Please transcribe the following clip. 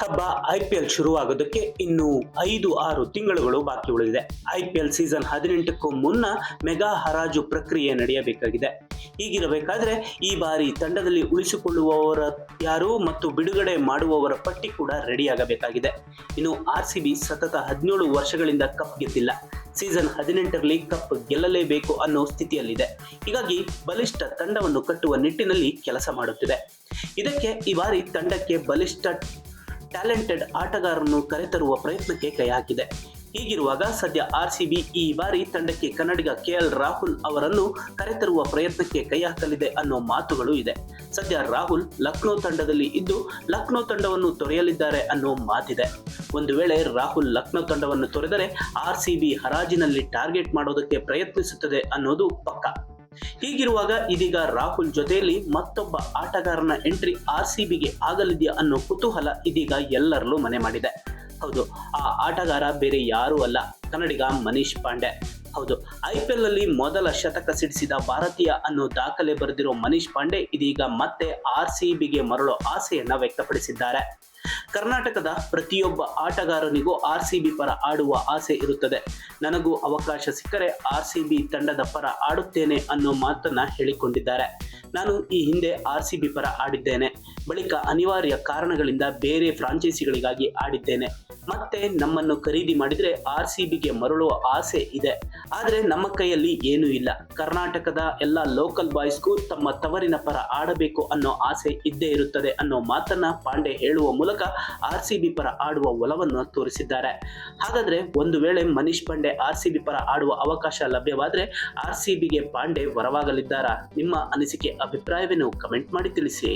ಹಬ್ಬ I P L ಶುರುವಾಗೋದಕ್ಕೆ ಇನ್ನು ಐದು, ಆರು ತಿಂಗಳುಗಳು ಬಾಕಿ ಉಳಿದಿದೆ. ಐ ಪಿ ಎಲ್ ಸೀಸನ್ ಹದಿನೆಂಟಕ್ಕೂ ಮುನ್ನ ಮೆಗಾ ಹರಾಜು ಪ್ರಕ್ರಿಯೆ ನಡೆಯಬೇಕಾಗಿದೆ. ಹೀಗಿರಬೇಕಾದ್ರೆ ಈ ಬಾರಿ ತಂಡದಲ್ಲಿ ಉಳಿಸಿಕೊಳ್ಳುವವರ ಯಾರು ಮತ್ತು ಬಿಡುಗಡೆ ಮಾಡುವವರ ಪಟ್ಟಿ ಕೂಡ ರೆಡಿಯಾಗಬೇಕಾಗಿದೆ. ಇನ್ನು ಆರ್ ಸಿ ಬಿ ಸತತ ಹದಿನೇಳು ವರ್ಷಗಳಿಂದ ಕಪ್ ಗೆದ್ದಿಲ್ಲ. ಸೀಸನ್ ಹದಿನೆಂಟರಲ್ಲಿ ಕಪ್ ಗೆಲ್ಲಲೇಬೇಕು ಅನ್ನೋ ಸ್ಥಿತಿಯಲ್ಲಿದೆ. ಹೀಗಾಗಿ ಬಲಿಷ್ಠ ತಂಡವನ್ನು ಕಟ್ಟುವ ನಿಟ್ಟಿನಲ್ಲಿ ಕೆಲಸ ಮಾಡುತ್ತಿದೆ. ಇದಕ್ಕೆ ಈ ಬಾರಿ ತಂಡಕ್ಕೆ ಬಲಿಷ್ಠ ಟ್ಯಾಲೆಂಟೆಡ್ ಆಟಗಾರರನ್ನು ಕರೆತರುವ ಪ್ರಯತ್ನಕ್ಕೆ ಕೈ ಹಾಕಿದೆ ಹೀಗಿರುವಾಗ ಸದ್ಯ ಆರ್ ಸಿ ಬಿ ಈ ಬಾರಿ ತಂಡಕ್ಕೆ ಕನ್ನಡಿಗ ಕೆ ಎಲ್ ರಾಹುಲ್ ಅವರನ್ನು ಕರೆತರುವ ಪ್ರಯತ್ನಕ್ಕೆ ಕೈ ಹಾಕಲಿದೆ ಅನ್ನೋ ಮಾತುಗಳು ಇದೆ. ಸದ್ಯ ರಾಹುಲ್ ಲಕ್ನೋ ತಂಡದಲ್ಲಿ ಇದ್ದು ಲಕ್ನೋ ತಂಡವನ್ನು ತೊರೆಯಲಿದ್ದಾರೆ ಅನ್ನೋ ಮಾತಿದೆ. ಒಂದು ವೇಳೆ ರಾಹುಲ್ ಲಕ್ನೋ ತಂಡವನ್ನು ತೊರೆದರೆ ಆರ್ ಸಿ ಬಿ ಹರಾಜಿನಲ್ಲಿ ಟಾರ್ಗೆಟ್ ಮಾಡೋದಕ್ಕೆ ಪ್ರಯತ್ನಿಸುತ್ತದೆ ಅನ್ನೋದು ಪಕ್ಕ. ಹೀಗಿರುವಾಗ ಇದೀಗ ರಾಹುಲ್ ಜೊತೆಯಲ್ಲಿ ಮತ್ತೊಬ್ಬ ಆಟಗಾರನ ಎಂಟ್ರಿ ಆರ್ ಸಿ ಬಿಗೆ ಆಗಲಿದೆಯಾ ಅನ್ನೋ ಕುತೂಹಲ ಇದೀಗ ಎಲ್ಲರಲ್ಲೂ ಮನೆ ಮಾಡಿದೆ. ಹೌದು, ಆ ಆಟಗಾರ ಬೇರೆ ಯಾರೂ ಅಲ್ಲ. ಕನ್ನಡಿಗ ಮನೀಶ್ ಪಾಂಡೆ. ಹೌದು. ಐ ಪಿ ಅಲ್ಲಿ ಮೊದಲ ಶತಕ ಸಿಡಿಸಿದ ಭಾರತೀಯ ಅನ್ನೋ ದಾಖಲೆ ಬರೆದಿರೋ ಮನೀಶ್ ಪಾಂಡೆ ಇದೀಗ ಮತ್ತೆ ಆರ್ ಸಿ ಬಿಗೆ ಮರಳೋ ಆಸೆಯನ್ನ ವ್ಯಕ್ತಪಡಿಸಿದ್ದಾರೆ. ಕರ್ನಾಟಕದ ಪ್ರತಿಯೊಬ್ಬ ಆಟಗಾರನಿಗೂ ಆರ್ ಸಿ ಬಿ ಪರ ಆಡುವ ಆಸೆ ಇರುತ್ತದೆ. ನನಗೂ ಅವಕಾಶ ಸಿಕ್ಕರೆ ಆರ್ ಸಿ ಬಿ ತಂಡದ ಪರ ಆಡುತ್ತೇನೆ ಅನ್ನೋ ಮಾತನ್ನ ಹೇಳಿಕೊಂಡಿದ್ದಾರೆ. ನಾನು ಈ ಹಿಂದೆ ಆರ್ ಸಿ ಪರ ಆಡಿದ್ದೇನೆ. ಬಳಿಕ ಅನಿವಾರ್ಯ ಕಾರಣಗಳಿಂದ ಬೇರೆ ಫ್ರಾಂಚೈಸಿಗಳಿಗಾಗಿ ಆಡಿದ್ದೇನೆ. ಮತ್ತೆ ನಮ್ಮನ್ನು ಖರೀದಿ ಮಾಡಿದ್ರೆ ಆರ್ ಸಿ ಬಿಗೆ ಮರಳುವ ಆಸೆ ಇದೆ. ಆದರೆ ನಮ್ಮ ಕೈಯಲ್ಲಿ ಏನೂ ಇಲ್ಲ. ಕರ್ನಾಟಕದ ಎಲ್ಲ ಲೋಕಲ್ ಬಾಯ್ಸ್ಗೂ ತಮ್ಮ ತವರಿನ ಪರ ಆಡಬೇಕು ಅನ್ನೋ ಆಸೆ ಇದ್ದೇ ಇರುತ್ತದೆ ಅನ್ನೋ ಮಾತನ್ನ ಪಾಂಡೆ ಹೇಳುವ ಮೂಲಕ ಆರ್ ಸಿ ಬಿ ಪರ ಆಡುವ ಒಲವನ್ನು ತೋರಿಸಿದ್ದಾರೆ. ಹಾಗಾದ್ರೆ ಒಂದು ವೇಳೆ Manish Pandey R C B ಪರ ಆಡುವ ಅವಕಾಶ ಲಭ್ಯವಾದರೆ ಆರ್ ಸಿ ಬಿಗೆ ಪಾಂಡೆ ವರವಾಗಲಿದ್ದಾರಾ? ನಿಮ್ಮ ಅನಿಸಿಕೆ, ಅಭಿಪ್ರಾಯವೇನು? ಕಮೆಂಟ್ ಮಾಡಿ ತಿಳಿಸಿ.